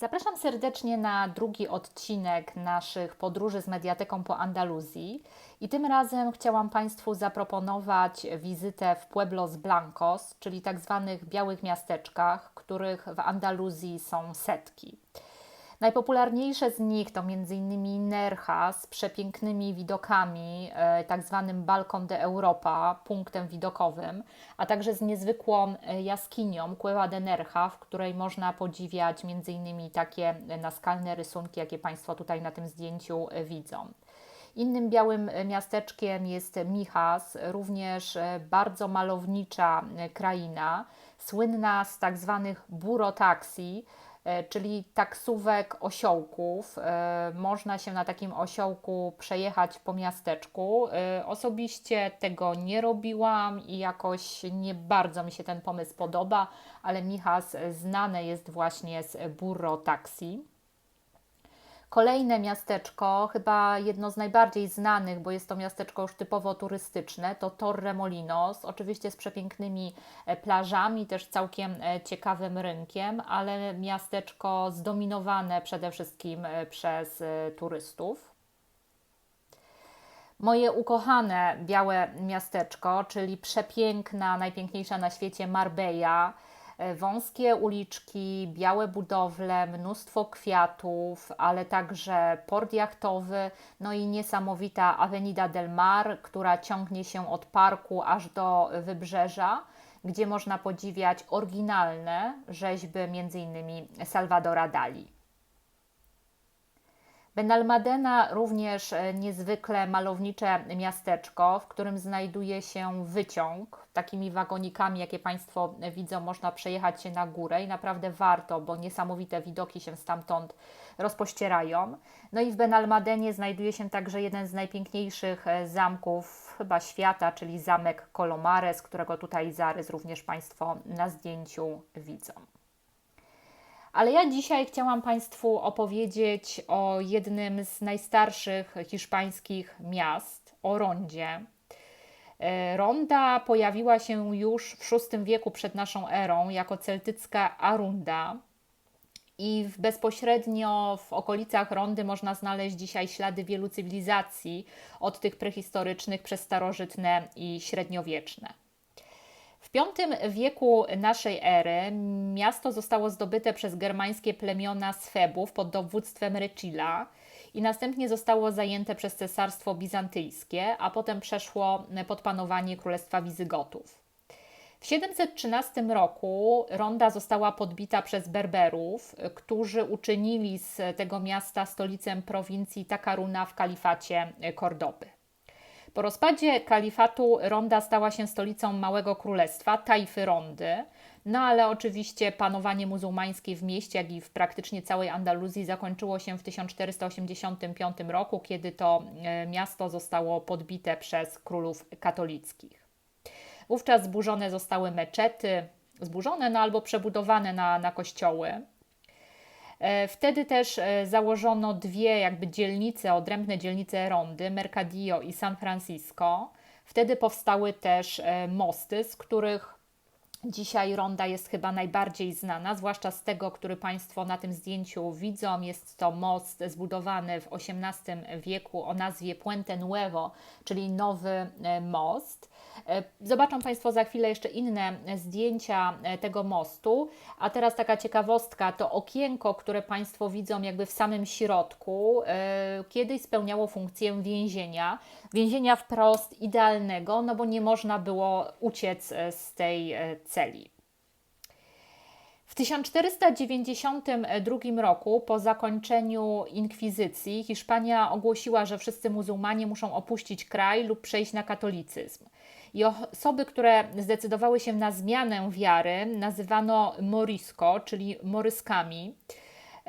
Zapraszam serdecznie na drugi odcinek naszych podróży z Mediateką po Andaluzji. I tym razem chciałam Państwu zaproponować wizytę w Pueblos Blancos, czyli tak zwanych białych miasteczkach, których w Andaluzji są setki. Najpopularniejsze z nich to m.in. Nerja z przepięknymi widokami, e, tak zwanym Balkon de Europa, punktem widokowym, a także z niezwykłą e, jaskinią Cueva de Nerja, w której można podziwiać m.in. takie naskalne rysunki, jakie Państwo tutaj na tym zdjęciu e, widzą. Innym białym miasteczkiem jest Michas, również bardzo malownicza kraina, słynna z tak zwanych burotaksi, E, czyli taksówek osiołków. E, można się na takim osiołku przejechać po miasteczku. E, osobiście tego nie robiłam i jakoś nie bardzo mi się ten pomysł podoba, ale Michas znane jest właśnie z Burro Taxi. Kolejne miasteczko, chyba jedno z najbardziej znanych, bo jest to miasteczko już typowo turystyczne, to Torre Molinos, oczywiście z przepięknymi e, plażami, też całkiem e, ciekawym rynkiem, ale miasteczko zdominowane przede wszystkim e, przez turystów. Moje ukochane białe miasteczko, czyli przepiękna, najpiękniejsza na świecie Marbella, wąskie uliczki, białe budowle, mnóstwo kwiatów, ale także port jachtowy, no i niesamowita Avenida del Mar, która ciągnie się od parku aż do wybrzeża, gdzie można podziwiać oryginalne rzeźby m.in. Salvadora Dali. Benalmadena również e, niezwykle malownicze miasteczko, w którym znajduje się wyciąg. Takimi wagonikami, jakie Państwo widzą, można przejechać się na górę i naprawdę warto, bo niesamowite widoki się stamtąd rozpościerają. No i w Benalmadenie znajduje się także jeden z najpiękniejszych e, zamków chyba świata, czyli zamek Colomares, którego tutaj zarys również Państwo na zdjęciu widzą. Ale ja dzisiaj chciałam Państwu opowiedzieć o jednym z najstarszych hiszpańskich miast, o Rondzie. E, Ronda pojawiła się już w VI wieku przed naszą erą jako celtycka Arunda. I w bezpośrednio w okolicach Rondy można znaleźć dzisiaj ślady wielu cywilizacji, od tych prehistorycznych przez starożytne i średniowieczne. W V wieku naszej ery miasto zostało zdobyte przez germańskie plemiona Swebów pod dowództwem Recila i następnie zostało zajęte przez cesarstwo bizantyjskie, a potem przeszło pod panowanie królestwa Wizygotów. W 713 roku Ronda została podbita przez Berberów, którzy uczynili z tego miasta stolicę prowincji Takaruna w kalifacie Kordoby. Po rozpadzie kalifatu Ronda stała się stolicą Małego Królestwa, Tajfy Rondy, no ale oczywiście panowanie muzułmańskie w mieście, jak i w praktycznie całej Andaluzji zakończyło się w 1485 roku, kiedy to e, miasto zostało podbite przez królów katolickich. Wówczas zburzone zostały meczety, zburzone no albo przebudowane na, na kościoły. E, wtedy też e, założono dwie jakby dzielnice, odrębne dzielnice rondy, Mercadillo i San Francisco. Wtedy powstały też e, mosty, z których Dzisiaj ronda jest chyba najbardziej znana, zwłaszcza z tego, który Państwo na tym zdjęciu widzą. Jest to most zbudowany w XVIII wieku o nazwie Puente Nuevo, czyli nowy most. E, zobaczą Państwo za chwilę jeszcze inne zdjęcia e, tego mostu, a teraz taka ciekawostka, to okienko, które Państwo widzą jakby w samym środku, e, kiedyś spełniało funkcję więzienia, więzienia wprost idealnego, no bo nie można było uciec z tej celi. W 1492 roku, po zakończeniu inkwizycji, Hiszpania ogłosiła, że wszyscy muzułmanie muszą opuścić kraj lub przejść na katolicyzm. I osoby, które zdecydowały się na zmianę wiary, nazywano morisco, czyli moryskami.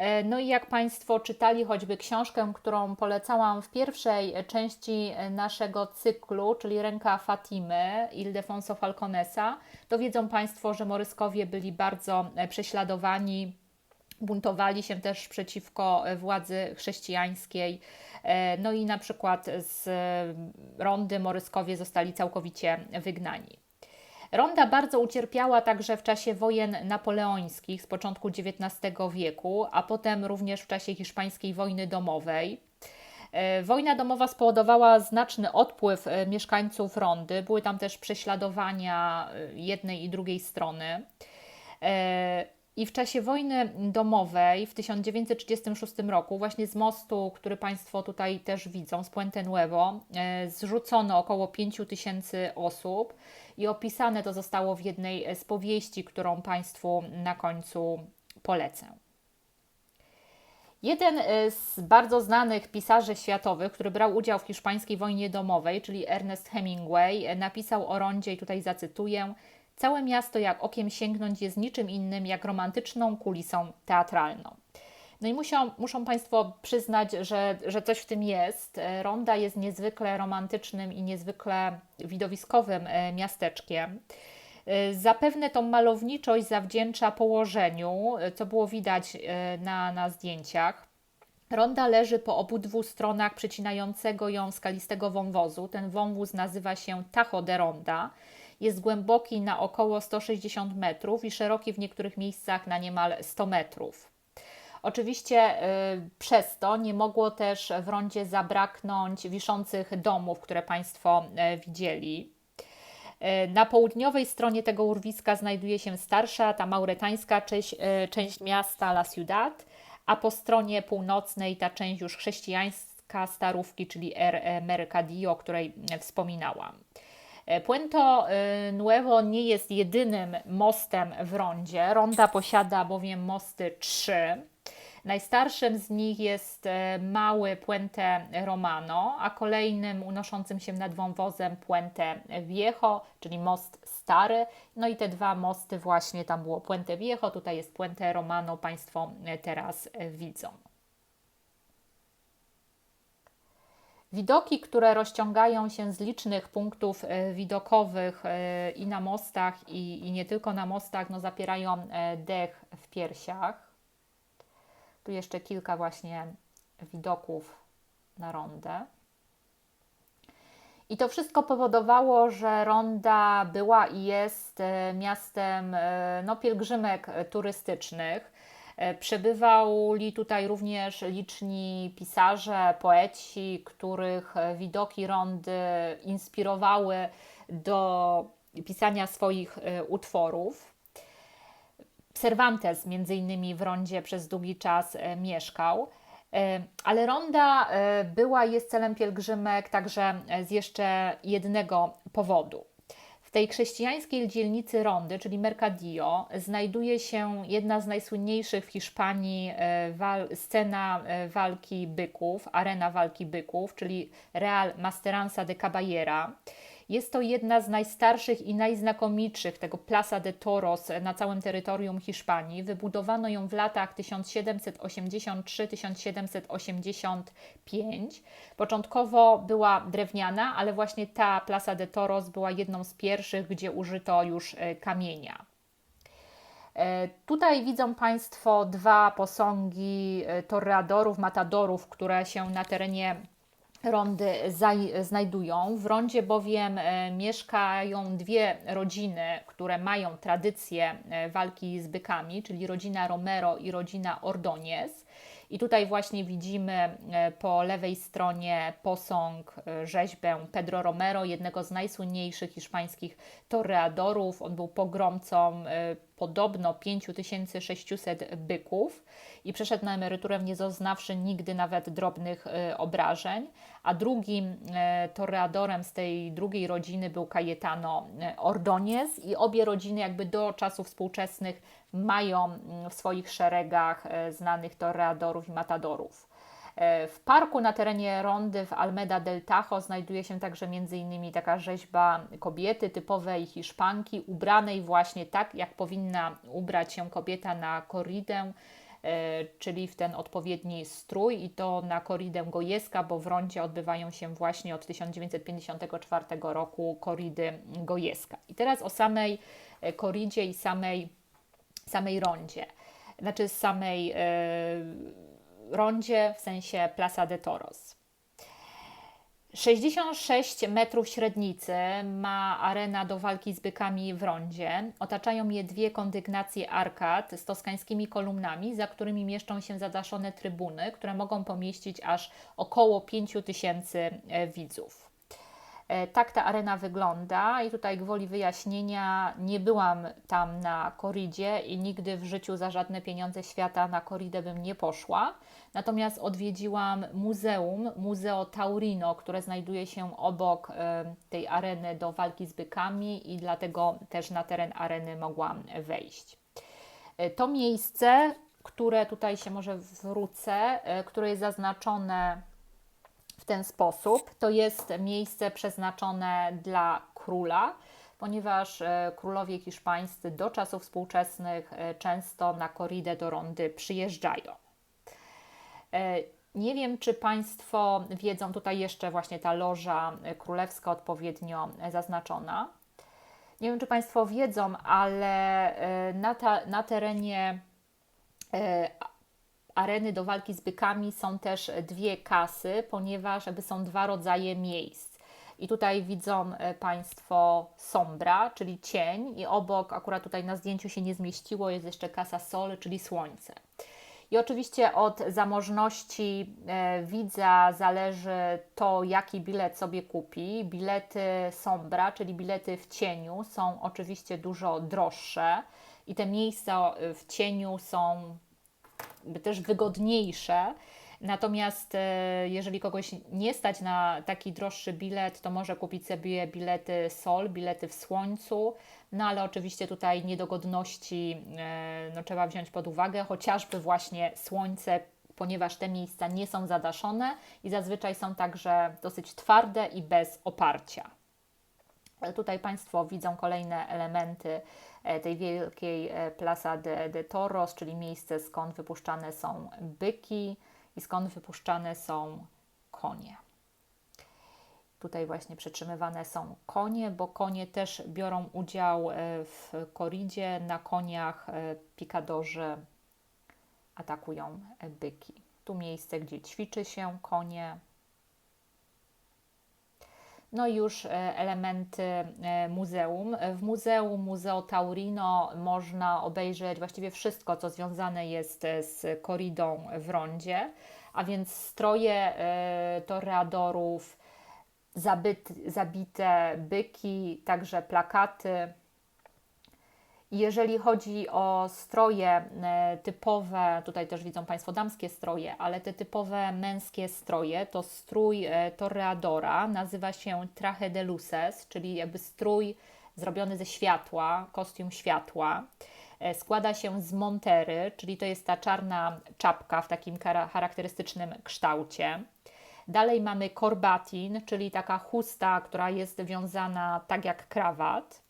E, no i jak Państwo czytali choćby książkę, którą polecałam w pierwszej części naszego cyklu, czyli Ręka Fatimy Ildefonso Falconesa, to wiedzą Państwo, że Moryskowie byli bardzo prześladowani, buntowali się też przeciwko władzy chrześcijańskiej. E, no i na przykład z rondy Moryskowie zostali całkowicie wygnani. Ronda bardzo ucierpiała także w czasie wojen napoleońskich z początku XIX wieku, a potem również w czasie hiszpańskiej wojny domowej. E, wojna domowa spowodowała znaczny odpływ e, mieszkańców Rondy. Były tam też prześladowania e, jednej i drugiej strony. I w czasie wojny domowej w 1936 roku, właśnie z mostu, który Państwo tutaj też widzą, z Puente Nuevo, zrzucono około 5 tysięcy osób i opisane to zostało w jednej z powieści, którą Państwu na końcu polecę. Jeden e, z bardzo znanych pisarzy światowych, który brał udział w hiszpańskiej wojnie domowej, czyli Ernest Hemingway, e, napisał o rondzie i tutaj zacytuję: Całe miasto jak okiem sięgnąć jest niczym innym jak romantyczną kulisą teatralną. No i muszą, muszą Państwo przyznać, że, że coś w tym jest. E, Ronda jest niezwykle romantycznym i niezwykle widowiskowym miasteczkiem. Y, zapewne tą malowniczość zawdzięcza położeniu, co było widać na, na zdjęciach. Ronda leży po obydwu stronach przecinającego ją skalistego wąwozu. Ten wąwóz nazywa się Tajo de Ronda. Jest głęboki na około 160 metrów i szeroki w niektórych miejscach na niemal 100 metrów. Oczywiście y, przez to nie mogło też w rondzie zabraknąć wiszących domów, które Państwo y, widzieli. E, na południowej stronie tego urwiska znajduje się starsza, ta mauretańska część, e, część miasta La Ciudad, a po stronie północnej ta część już chrześcijańska starówki, czyli Er Mercadillo, o której wspominałam. E, Puento Nuevo nie jest jedynym mostem w rondzie. Ronda posiada bowiem mosty trzy. Najstarszym z nich jest e, mały Puente Romano, a kolejnym unoszącym się nad wąwozem Puente Viejo, czyli most stary. No i te dwa mosty właśnie tam było Puente Viejo, tutaj jest Puente Romano, Państwo e, teraz e, widzą. Widoki, które rozciągają się z licznych punktów widokowych i na mostach, i, i nie tylko na mostach, no zapierają dech w piersiach. Tu jeszcze kilka właśnie widoków na rondę. I to wszystko powodowało, że Ronda była i jest e, miastem e, no, pielgrzymek turystycznych. E, przebywali tutaj również liczni pisarze, poeci, których widoki Rondy inspirowały do pisania swoich utworów. Cervantes między innymi w Rondzie przez długi czas e, mieszkał. E, ale Ronda e, była jest celem pielgrzymek także z jeszcze jednego powodu. W tej chrześcijańskiej dzielnicy Rondy, czyli Mercadillo, znajduje się jedna z najsłynniejszych w Hiszpanii scena walki byków, arena walki byków, czyli Real Masteranza de Caballera. Jest to jedna z najstarszych i najznakomitszych tego Plaza de Toros na całym terytorium Hiszpanii. Wybudowano ją w latach 1783-1785. Początkowo była drewniana, ale właśnie ta Plaza de Toros była jedną z pierwszych, gdzie użyto już e, kamienia. E, tutaj widzą Państwo dwa posągi e, torreadorów, matadorów, które się na terenie rondy znajdują. W rondzie bowiem e, mieszkają dwie rodziny, które mają tradycję e, walki z bykami, czyli rodzina Romero i rodzina Ordonez. I tutaj właśnie widzimy e, po lewej stronie posąg, rzeźbę Pedro Romero, jednego z najsłynniejszych hiszpańskich toreadorów. On był pogromcą podobno 5600 byków i przeszedł na emeryturę nie zaznawszy nigdy nawet drobnych y, obrażeń, a drugim y, toreadorem z tej drugiej rodziny był Cayetano y, Ordonez i obie rodziny jakby do czasów współczesnych mają w swoich szeregach znanych toreadorów i matadorów. W parku na terenie rondy w Almeda del Tajo znajduje się także m.in. taka rzeźba kobiety typowej Hiszpanki, ubranej właśnie tak, jak powinna ubrać się kobieta na korridę, e, czyli w ten odpowiedni strój i to na koridę gojeska, bo w rondzie odbywają się właśnie od 1954 roku koridy gojeska. I teraz o samej e, koridzie i samej, samej rondzie, znaczy samej rondzie, w sensie Plaza de Toros. 66 metrów średnicy ma arena do walki z bykami w rondzie. Otaczają je dwie kondygnacje arkad z toskańskimi kolumnami, za którymi mieszczą się zadaszone trybuny, które mogą pomieścić aż około 5 tysięcy e, widzów. E, tak ta arena wygląda i tutaj gwoli wyjaśnienia nie byłam tam na koridzie i nigdy w życiu za żadne pieniądze świata na koridę bym nie poszła. Natomiast odwiedziłam muzeum, Muzeo Taurino, które znajduje się obok e, tej areny do walki z bykami i dlatego też na teren areny mogłam wejść. E, to miejsce, które tutaj się może wrócę, które jest zaznaczone ten sposób. To jest miejsce przeznaczone dla króla, ponieważ e, królowie hiszpańscy do czasów współczesnych e, często na koridę do rondy przyjeżdżają. E, nie wiem, czy Państwo wiedzą, tutaj jeszcze właśnie ta loża królewska odpowiednio zaznaczona. Nie wiem, czy Państwo wiedzą, ale na, ta, na terenie areny do walki z bykami są też dwie kasy, ponieważ jakby są dwa rodzaje miejsc. I tutaj widzą e, Państwo sombra, czyli cień, i obok, akurat tutaj na zdjęciu się nie zmieściło, jest jeszcze kasa sol, czyli słońce. I oczywiście od zamożności e, widza zależy to, jaki bilet sobie kupi. Bilety sombra, czyli bilety w cieniu, są oczywiście dużo droższe i te miejsca w cieniu są też wygodniejsze. Natomiast e, jeżeli kogoś nie stać na taki droższy bilet, to może kupić sobie bilety sol, bilety w słońcu. No ale oczywiście tutaj niedogodności e, no, trzeba wziąć pod uwagę, chociażby właśnie słońce, ponieważ te miejsca nie są zadaszone i zazwyczaj są także dosyć twarde i bez oparcia. Tutaj Państwo widzą kolejne elementy E, tej wielkiej e, Plaza de, de Toros, czyli miejsce skąd wypuszczane są byki i skąd wypuszczane są konie. Tutaj właśnie przetrzymywane są konie, bo konie też biorą udział e, w koridzie. Na koniach pikadorzy atakują byki. Tu miejsce, gdzie ćwiczy się konie, no i już e, elementy e, muzeum. W muzeum Muzeo Taurino można obejrzeć właściwie wszystko, co związane jest e, z koridą w rondzie, a więc stroje toreadorów, zabite byki, także plakaty, jeżeli chodzi o stroje e, typowe, tutaj też widzą Państwo damskie stroje, ale te typowe męskie stroje, to strój e, toreadora nazywa się traje de luces, czyli jakby strój zrobiony ze światła, kostium światła. E, składa się z montery, czyli to jest ta czarna czapka w takim charakterystycznym kształcie. Dalej mamy korbatin, czyli taka chusta, która jest wiązana tak jak krawat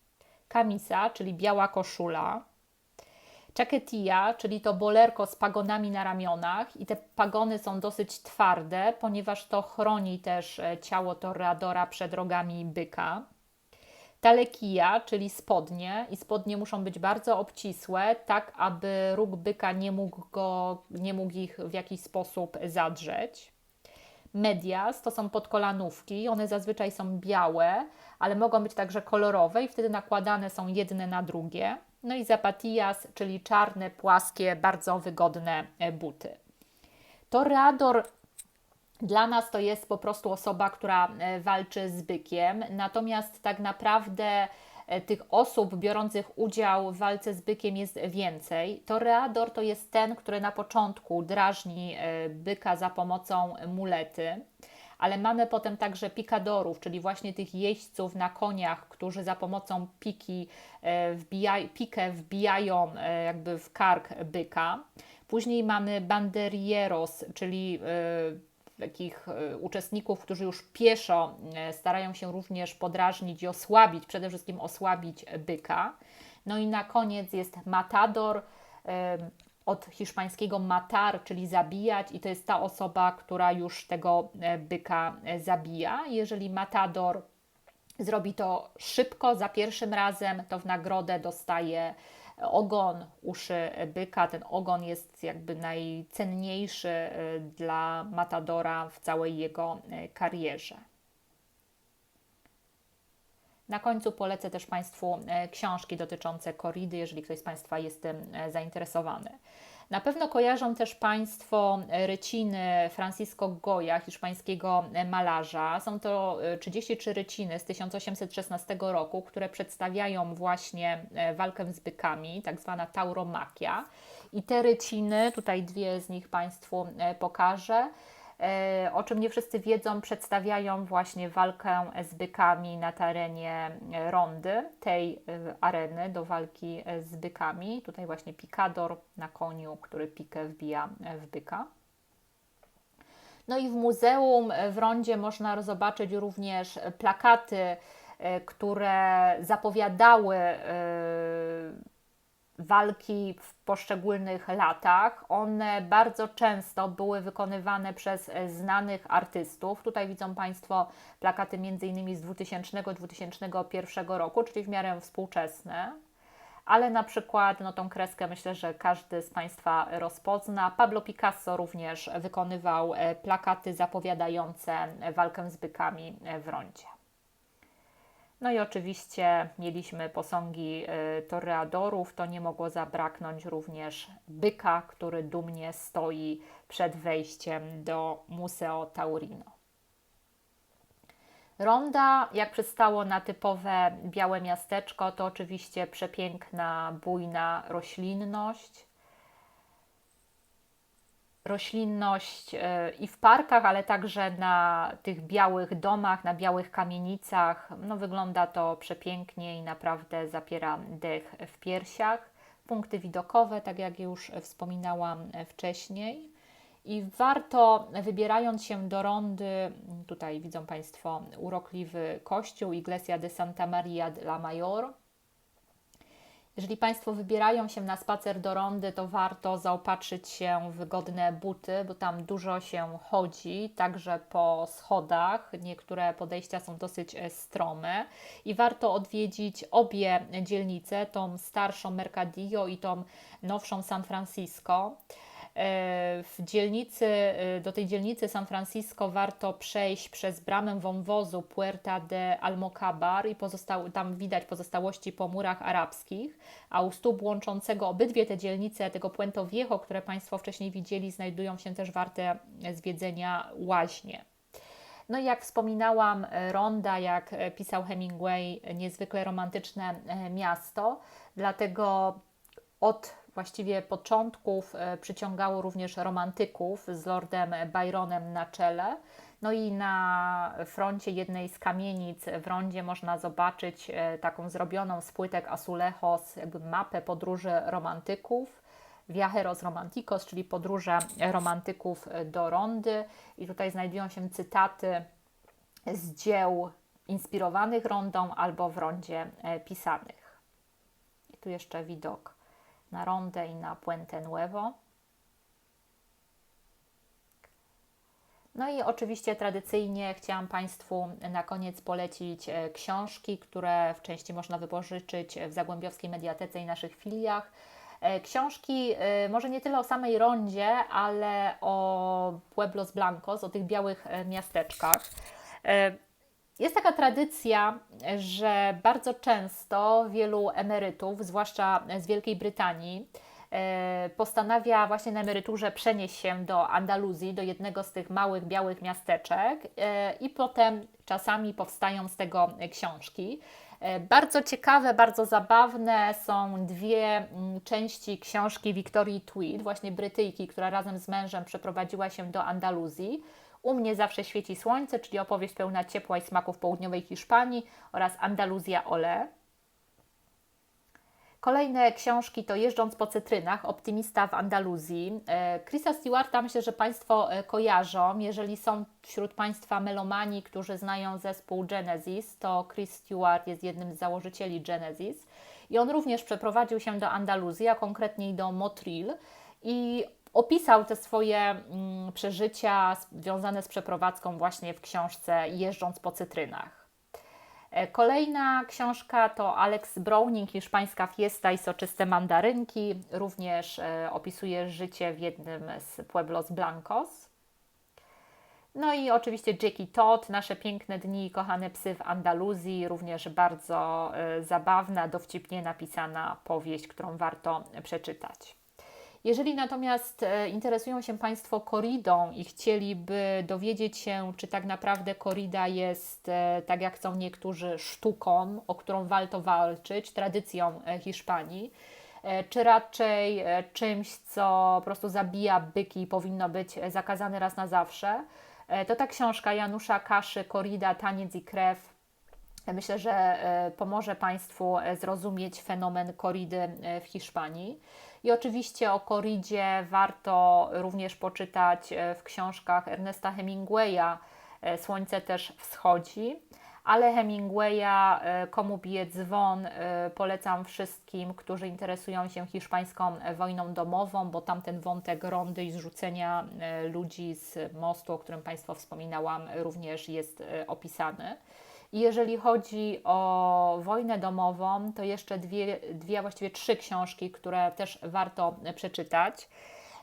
kamisa, czyli biała koszula, Czaketia, czyli to bolerko z pagonami na ramionach i te pagony są dosyć twarde, ponieważ to chroni też e, ciało toreadora przed rogami byka. Talekija, czyli spodnie i spodnie muszą być bardzo obcisłe, tak aby róg byka nie mógł, go, nie mógł ich w jakiś sposób zadrzeć. Medias to są podkolanówki, one zazwyczaj są białe, ale mogą być także kolorowe i wtedy nakładane są jedne na drugie. No i zapatillas, czyli czarne, płaskie, bardzo wygodne e, buty. Toreador dla nas to jest po prostu osoba, która e, walczy z bykiem, natomiast tak naprawdę tych osób biorących udział w walce z bykiem jest więcej. Toreador to jest ten, który na początku drażni byka za pomocą mulety ale mamy potem także pikadorów, czyli właśnie tych jeźdźców na koniach, którzy za pomocą piki e, pikę wbijają e, jakby w kark byka. Później mamy banderieros, czyli e, takich uczestników, którzy już pieszo starają się również podrażnić i osłabić, przede wszystkim osłabić byka. No i na koniec jest matador, od hiszpańskiego matar, czyli zabijać, i to jest ta osoba, która już tego e, byka e, zabija. Jeżeli matador zrobi to szybko, za pierwszym razem, to w nagrodę dostaje ogon uszy byka. Ten ogon jest jakby najcenniejszy e, dla matadora w całej jego karierze. Na końcu polecę też Państwu e, książki dotyczące koridy, jeżeli ktoś z Państwa jest tym e, zainteresowany. Na pewno kojarzą też Państwo ryciny Francisco Goya, hiszpańskiego malarza. Są to 33 ryciny z 1816 roku, które przedstawiają właśnie walkę z bykami, tak zwana tauromakia. I te ryciny, tutaj dwie z nich Państwu pokażę, E, o czym nie wszyscy wiedzą, przedstawiają właśnie walkę z bykami na terenie e, rondy, tej e, areny do walki z bykami. Tutaj właśnie pikador na koniu, który pikę wbija w byka. No i w muzeum w rondzie można zobaczyć również plakaty, które zapowiadały walki w poszczególnych latach. One bardzo często były wykonywane przez znanych artystów. Tutaj widzą Państwo plakaty m.in. z 2000-2001 roku, czyli w miarę współczesne. Ale na przykład, no tą kreskę myślę, że każdy z Państwa rozpozna. Pablo Picasso również wykonywał e, plakaty zapowiadające walkę z bykami w rondzie. No i oczywiście mieliśmy posągi y, toreadorów, to nie mogło zabraknąć również byka, który dumnie stoi przed wejściem do Museo Taurino. Ronda, jak przystało na typowe białe miasteczko, to oczywiście przepiękna, bujna roślinność roślinność e, i w parkach, ale także na tych białych domach, na białych kamienicach. No, wygląda to przepięknie i naprawdę zapiera dech w piersiach. Punkty widokowe, tak jak już wspominałam wcześniej. I warto, wybierając się do rondy, tutaj widzą Państwo urokliwy kościół Iglesia de Santa Maria de la Mayor, jeżeli Państwo wybierają się na spacer do rondy, to warto zaopatrzyć się w wygodne buty, bo tam dużo się chodzi, także po schodach. Niektóre podejścia są dosyć e, strome i warto odwiedzić obie dzielnice, tą starszą Mercadillo i tą nowszą San Francisco. E, w dzielnicy, e, do tej dzielnicy San Francisco warto przejść przez bramę wąwozu Puerta de Almocabar i pozostał, tam widać pozostałości po murach arabskich, a u stóp łączącego obydwie te dzielnice, tego Puento Viejo, które Państwo wcześniej widzieli, znajdują się też warte zwiedzenia łaźnie. No i jak wspominałam, Ronda, jak pisał Hemingway, niezwykle romantyczne e, miasto, dlatego od właściwie początków e, przyciągało również romantyków z Lordem Byronem na czele. No i na froncie jednej z kamienic w rondzie można zobaczyć e, taką zrobioną z płytek azulejos, jakby mapę podróży romantyków. Viajeros Romanticos, czyli podróże romantyków do rondy. I tutaj znajdują się cytaty z dzieł inspirowanych rondą albo w rondzie e, pisanych. I tu jeszcze widok na Rondę i na Puente Nuevo. No i oczywiście tradycyjnie chciałam Państwu na koniec polecić e, książki, które w części można wypożyczyć w Zagłębiowskiej Mediatece i naszych filiach. E, książki e, może nie tyle o samej rondzie, ale o Pueblos Blancos, o tych białych miasteczkach. Jest taka tradycja, że bardzo często wielu emerytów, zwłaszcza z Wielkiej Brytanii, e, postanawia właśnie na emeryturze przenieść się do Andaluzji, do jednego z tych małych, białych miasteczek e, i potem czasami powstają z tego książki. E, bardzo ciekawe, bardzo zabawne są dwie mm, części książki Wiktorii Tweed, właśnie Brytyjki, która razem z mężem przeprowadziła się do Andaluzji. U mnie zawsze świeci słońce, czyli opowieść pełna ciepła i smaków południowej Hiszpanii oraz Andaluzja Ole. Kolejne książki to Jeżdżąc po cytrynach, Optymista w Andaluzji. E, Chrisa Stewarta myślę, że Państwo e, kojarzą. Jeżeli są wśród Państwa melomani, którzy znają zespół Genesis, to Chris Stewart jest jednym z założycieli Genesis. I on również przeprowadził się do Andaluzji, a konkretniej do Motril. I opisał te swoje mm, przeżycia związane z przeprowadzką właśnie w książce Jeżdżąc po cytrynach. E, kolejna książka to Alex Browning, Hiszpańska fiesta i soczyste mandarynki. Również e, opisuje życie w jednym z Pueblos Blancos. No i oczywiście Jackie Todd, nasze piękne dni, kochane psy w Andaluzji, również bardzo y, zabawna, dowcipnie napisana powieść, którą warto przeczytać. Jeżeli natomiast e, interesują się Państwo koridą i chcieliby dowiedzieć się, czy tak naprawdę korida jest, e, tak jak chcą niektórzy, sztuką, o którą warto walczyć, tradycją e, Hiszpanii, czy raczej czymś, co po prostu zabija byki i powinno być zakazane raz na zawsze, to ta książka Janusza Kaszy, Korida, Taniec i Krew, myślę, że pomoże Państwu zrozumieć fenomen koridy w Hiszpanii. I oczywiście o koridzie warto również poczytać e, w książkach Ernesta Hemingwaya e, Słońce też wschodzi. Ale Hemingwaya, e, Komu bije dzwon, polecam wszystkim, którzy interesują się hiszpańską wojną domową, bo tam ten wątek rondy i zrzucenia ludzi z mostu, o którym Państwu wspominałam, również jest opisany. I jeżeli chodzi o wojnę domową, to jeszcze dwie, dwie, właściwie trzy książki, które też warto przeczytać.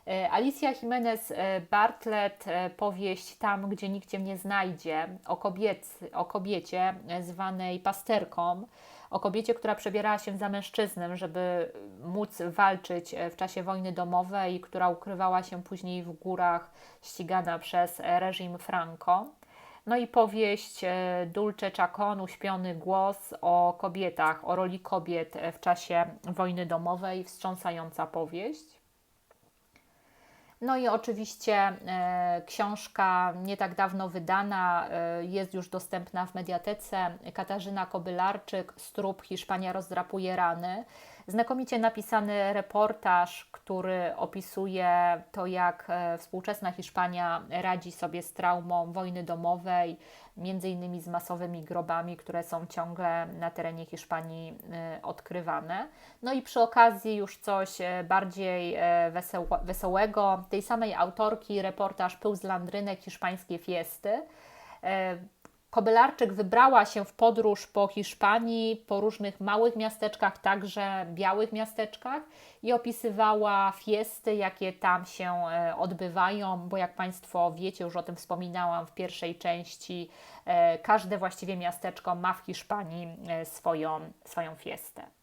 E, Alicia Jimenez e, Bartlett, e, powieść Tam, gdzie nikt cię nie znajdzie, o, kobiec, o kobiecie zwanej pasterką, o kobiecie, która przebierała się za mężczyznę, żeby móc walczyć w czasie wojny domowej, która ukrywała się później w górach, ścigana przez reżim Franco. No i powieść e, Dulce Chacon, Uśpiony głos o kobietach, o roli kobiet w czasie wojny domowej, wstrząsająca powieść. No i oczywiście e, książka nie tak dawno wydana, e, jest już dostępna w mediatece. Katarzyna Kobylarczyk, Strób Hiszpania rozdrapuje rany. Znakomicie napisany reportaż, który opisuje to, jak e, współczesna Hiszpania radzi sobie z traumą wojny domowej, między innymi z masowymi grobami, które są ciągle na terenie Hiszpanii e, odkrywane. No i przy okazji już coś e, bardziej wesołego, tej samej autorki, reportaż Pył z Landrynek, hiszpańskie fiesty. Kobylarczyk wybrała się w podróż po Hiszpanii, po różnych małych miasteczkach, także białych miasteczkach i opisywała fiesty, jakie tam się e, odbywają, bo jak Państwo wiecie, już o tym wspominałam w pierwszej części, e, każde właściwie miasteczko ma w Hiszpanii e, swoją, swoją fiestę.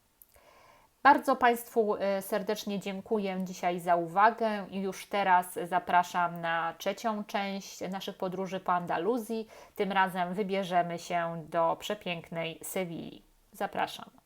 Bardzo Państwu e, serdecznie dziękuję dzisiaj za uwagę i już teraz zapraszam na trzecią część naszych podróży po Andaluzji. Tym razem wybierzemy się do przepięknej Sewilli. Zapraszam.